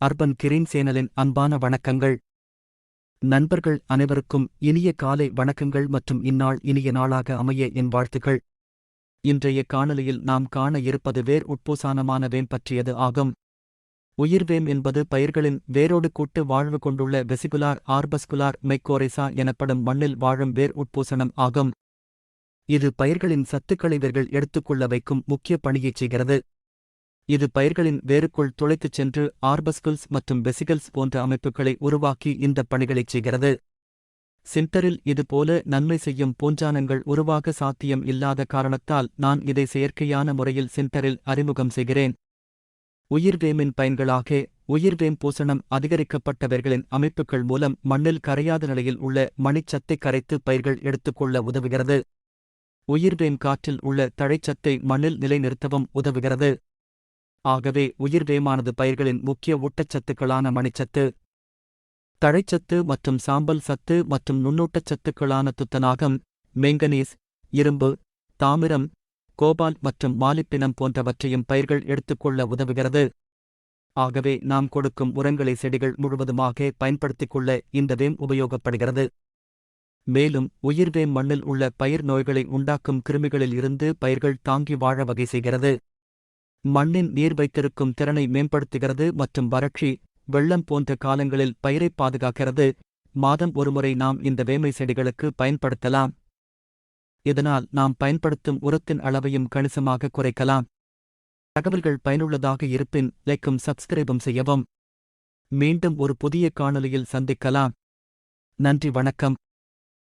Urban green சேனலின் அன்பான வணக்கங்கள். நண்பர்கள் அனைவருக்கும் இனிய காலை வணக்கங்கள் மற்றும் இந்நாள் இனிய நாளாக அமைய என் வாழ்த்துக்கள். இன்றைய காணொலியில் நாம் காண இருப்பது வேர் உட்பூசானமான வேம் பற்றியது ஆகும். உயிர்வேம் என்பது பயிர்களின் வேரோடு கூட்டு வாழ்வு கொண்டுள்ள வெசிகுலார் ஆர்பஸ்குலார் மைக்கோரைசா எனப்படும் மண்ணில் வாழும் வேர் உட்பூசணம் ஆகும். இது பயிர்களின் சத்துக்களை இவர்கள் எடுத்துக்கொள்ள வைக்கும் முக்கிய பணியைச் செய்கிறது. இது பயிர்களின் வேருக்குள் துளைத்துச் சென்று ஆர்பஸ்குல்ஸ் மற்றும் வெசிகல்ஸ் போன்ற அமைப்புகளை உருவாக்கி இந்த பணிகளைச் செய்கிறது. சின்டரில் இதுபோல நன்மை செய்யும் பூஞ்சானங்கள் உருவாக சாத்தியம் இல்லாத காரணத்தால் நான் இதை செயற்கையான முறையில் சின்டரில் அறிமுகம் செய்கிறேன். உயிர்வேமின் பயன்களாக உயிர்வேம் பூசணம் அதிகரிக்கப்பட்டவர்களின் அமைப்புகள் மூலம் மண்ணில் கரையாத நிலையில் உள்ள மணிச்சத்தை கரைத்து பயிர்கள் எடுத்துக்கொள்ள உதவுகிறது. உயிர்வேம் காற்றில் உள்ள தழைச்சத்தை மண்ணில் நிலைநிறுத்தவும் உதவுகிறது. ஆகவே உயிர்வேமானது பயிர்களின் முக்கிய ஊட்டச்சத்துக்களான மணிச்சத்து தழைச்சத்து மற்றும் சாம்பல் சத்து மற்றும் நுண்ணூட்டச்சத்துக்களான துத்தநாகம் மெங்கனீஸ் இரும்பு தாமிரம் கோபால் மற்றும் மாலிப்பினம் போன்றவற்றையும் பயிர்கள் எடுத்துக்கொள்ள உதவுகிறது. ஆகவே நாம் கொடுக்கும் உரங்களை செடிகள் முழுவதுமாக பயன்படுத்திக் கொள்ள இந்த வேம் உபயோகப்படுகிறது. மேலும் உயிர்வேம் மண்ணில் உள்ள பயிர் நோய்களை உண்டாக்கும் கிருமிகளில் இருந்து பயிர்கள் தாங்கி வாழ வகை செய்கிறது. மண்ணின் நீர் வைத்திருக்கும் திறனை மேம்படுத்துகிறது மற்றும் வறட்சி வெள்ளம் போன்ற காலங்களில் பயிரை பாதுகாக்கிறது. மாதம் ஒருமுறை நாம் இந்த வேமை செடிகளுக்கு பயன்படுத்தலாம். இதனால் நாம் பயன்படுத்தும் உரத்தின் அளவையும் கணிசமாக குறைக்கலாம். தகவல்கள் பயனுள்ளதாக இருப்பின் லைக்கும் சப்ஸ்கிரைபும் செய்யவும். மீண்டும் ஒரு புதிய காணொளியில் சந்திக்கலாம். நன்றி வணக்கம்.